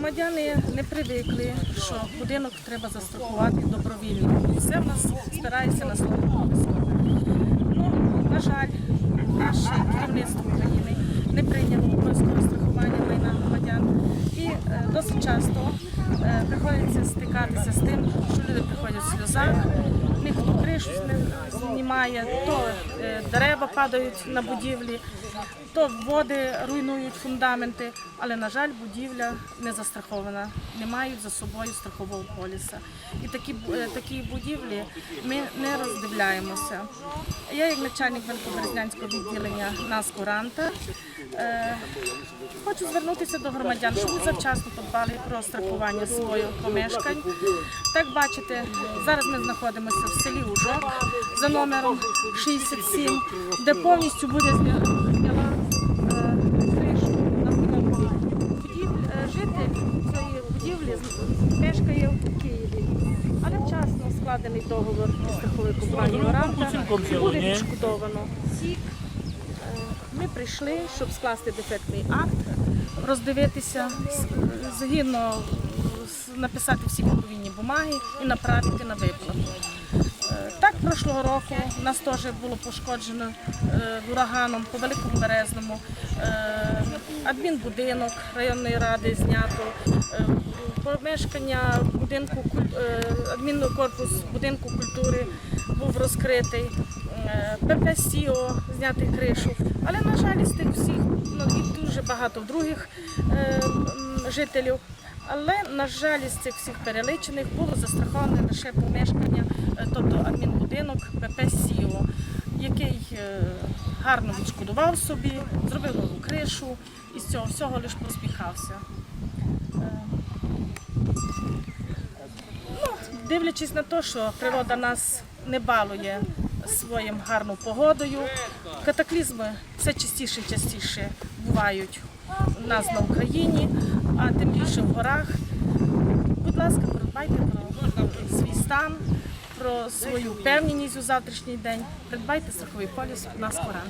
Громадяни не привикли, що будинок треба застрахувати добровільно. Все в нас спирається на слово Ну, На жаль, наше керівництво України не прийняло обов'язкове страхування майна громадян. І е, досить часто е, приходиться стикатися з тим, що люди приходять в сльозах кришу знімає, то е, дерева падають на будівлі, то води руйнують фундаменти, але, на жаль, будівля не застрахована, не мають за собою страхового поліса. І такі, е, такі будівлі ми не роздивляємося. Я, як начальник Великоберезнянського відділення НАС «Куранта», е, Хочу звернутися до громадян, щоб ви завчасно подбали про страхування своїх помешкань. Так бачите, зараз ми знаходимося в селі Ужок за номером 67, де повністю буде зняла е, кришу на будинку. Е, Житель цієї будівлі мешкає в Києві, але вчасно складений договор із страховою компанією «Рамка» буде відшкодовано. Е, Ми прийшли, щоб скласти дефектний акт, роздивитися, згідно написати всі відповідні бумаги і направити на виплату. Е, Так, прошлого року нас теж було пошкоджено е, ураганом по Великому Березному. Е, Адмінбудинок районної ради знято, помешкання будинку адмінний корпус будинку культури був розкритий. Е, ПП СІО зняти кришу. Але, на жаль, із тих всіх ну, і дуже багато других жителів. Але, на жаль, із цих всіх переличених було застраховане лише помешкання, е, тобто адмінбудинок ПП СІО, який е, гарно відшкодував собі, зробив нову кришу і з цього всього лише поспіхався. Е, Ну, дивлячись на те, що природа нас не балує своїм гарною погодою, катаклізми все частіше і частіше бувають у нас на Україні, а тим більше в горах. Будь ласка, придбайте про свій стан, про свою впевненість у завтрашній день. Придбайте страховий поліс у нас пора.